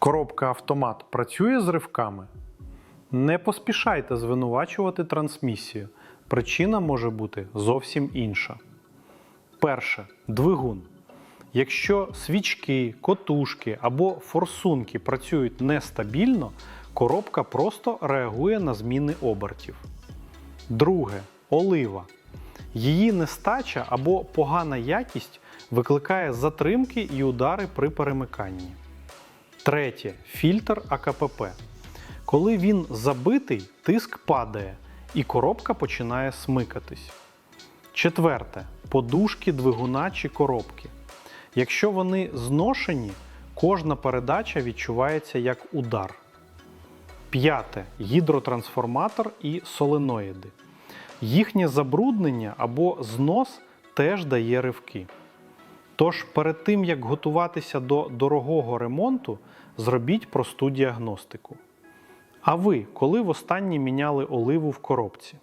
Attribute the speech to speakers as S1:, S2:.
S1: Коробка автомат працює з ривками? Не поспішайте звинувачувати трансмісію. Причина може бути зовсім інша. Перше двигун. Якщо свічки, котушки або форсунки працюють нестабільно, коробка просто реагує на зміни обертів. Друге олива. Її нестача або погана якість викликає затримки і удари при перемиканні. Третє фільтр АКПП. Коли він забитий, тиск падає і коробка починає смикатись. Четверте подушки двигуна чи коробки. Якщо вони зношені, кожна передача відчувається як удар. П'яте гідротрансформатор і соленоїди. Їхнє забруднення або знос теж дає ривки. Тож перед тим як готуватися до дорогого ремонту, зробіть просту діагностику. А ви коли востаннє міняли оливу в коробці?